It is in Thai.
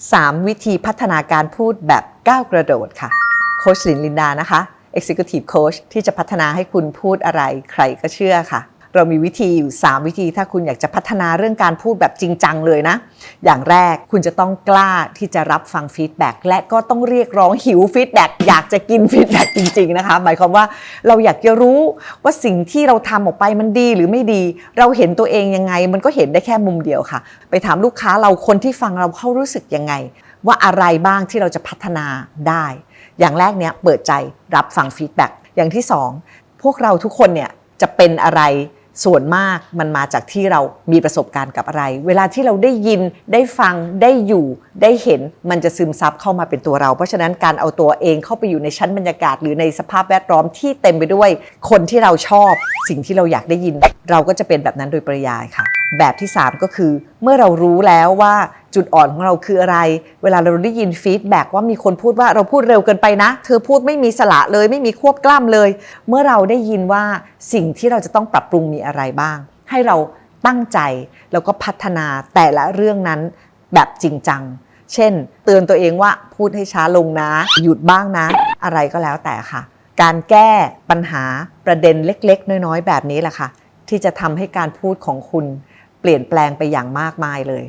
3 วิธีพัฒนาการพูดแบบก้าวกระโดดค่ะ โคชลินลินดานะคะ Executive Coach ที่จะพัฒนาให้คุณพูดอะไรใครก็เชื่อค่ะ เรามีวิธีอยู่ 3 วิธีถ้าคุณอยากจะพัฒนาเรื่องการพูดแบบจริงจังเลยนะ อย่างแรกคุณจะต้องกล้าที่จะรับฟังฟีดแบ็กและก็ต้องเรียกร้องหิวฟีดแบ็กอยากจะกินฟีดแบ็กจริงๆนะคะหมายความว่าเราอยากจะรู้ว่าสิ่งที่เราทำออกไปมันดีหรือไม่ดี เราเห็นตัวเองยังไง มันก็เห็นได้แค่มุมเดียวค่ะ ไปถามลูกค้าเราคนที่ฟังเราเขารู้สึกยังไง ว่าอะไรบ้างที่เราจะพัฒนาได้ อย่างแรกเนี้ยเปิดใจรับฟังฟีดแบ็กอย่างที่สองพวกเราทุกคนเนี่ยจะเป็นอะไร ส่วนมากมันมาจากที่เรามีประสบการณ์กับอะไร เวลาที่เราได้ยินได้ฟังได้อยู่ได้เห็นมันจะซึมซับเข้ามาเป็นตัวเรา เพราะฉะนั้นการเอาตัวเองเข้าไปอยู่ในชั้นบรรยากาศ หรือในสภาพแวดล้อมที่เต็มไปด้วย คนที่เราชอบ สิ่งที่เราอยากได้ยิน เราก็จะเป็นแบบนั้นโดยปริยายค่ะ แบบที่ 3 ก็คือ เมื่อเรารู้แล้วว่าจุดอ่อนของเราคืออะไร เวลาเราได้ยินฟีดแบ็กว่ามีคนพูดว่าเราพูดเร็วเกินไปนะ เธอพูดไม่มีสละเลย ไม่มีควบกล้ามเลย เมื่อเราได้ยินว่าสิ่งที่เราจะต้องปรับปรุงมีอะไรบ้าง ให้เราตั้งใจแล้วก็พัฒนาแต่ละเรื่องนั้นแบบจริงจัง เช่น เตือนตัวเองว่าพูดให้ช้าลงนะ หยุดบ้างนะ อะไรก็แล้วแต่ค่ะ การแก้ปัญหาประเด็นเล็ก ๆ น้อย ๆ แบบนี้แหละค่ะ ที่จะทำให้การพูดของคุณ เปลี่ยนแปลงไปอย่างมากมายเลย